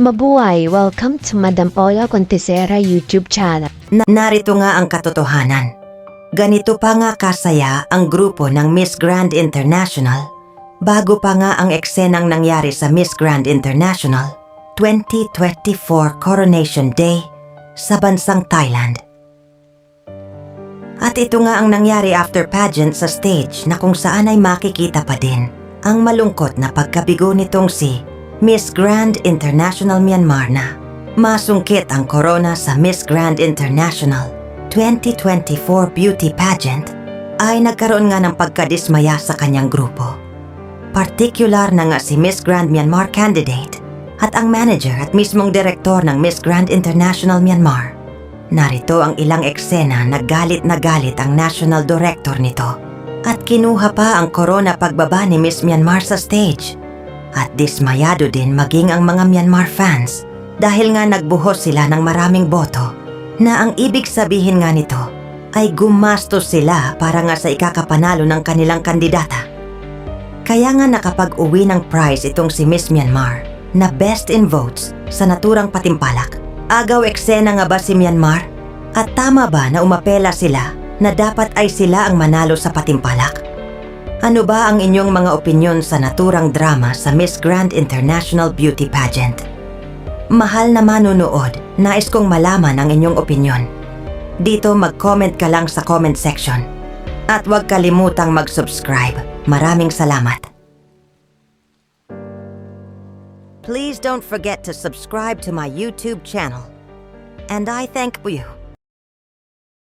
Mabuhay! Welcome to Madam Ola Contesera YouTube channel. Na- narito nga ang katotohanan. Ganito pa nga kasaya ang grupo ng Miss Grand International bago pa nga ang eksenang nangyari sa Miss Grand International 2024 Coronation Day sa bansang Thailand. At ito nga ang nangyari after pageant sa stage na kung saan ay makikita pa din ang malungkot na pagkabigo nitong si Miss Grand International Myanmar na masungkit ang corona sa Miss Grand International 2024 beauty pageant ay nagkaroon nga ng pagkadismaya sa kanyang grupo. Particular na nga si Miss Grand Myanmar candidate at ang manager at mismong direktor ng Miss Grand International Myanmar. Narito ang ilang eksena na galit na galit ang national director nito at kinuha pa ang corona pagbaba ni Miss Myanmar sa stage. At dismayado din maging ang mga Myanmar fans dahil nga nagbuhos sila ng maraming boto na ang ibig sabihin nga nito ay gumastos sila para nga sa ikakapanalo ng kanilang kandidata. Kaya nga nakapag-uwi ng prize itong si Miss Myanmar na best in votes sa naturang patimpalak. Agaw eksena nga ba si Myanmar? At tama ba na umapela sila na dapat ay sila ang manalo sa patimpalak? Ano ba ang inyong mga opinyon sa naturang drama sa Miss Grand International Beauty Pageant? Mahal na manunood, nais kong malaman ang inyong opinyon. Dito mag-comment ka lang sa comment section. At huwag kalimutang mag-subscribe. Maraming salamat. Please don't forget to subscribe to my YouTube channel. And I thank you.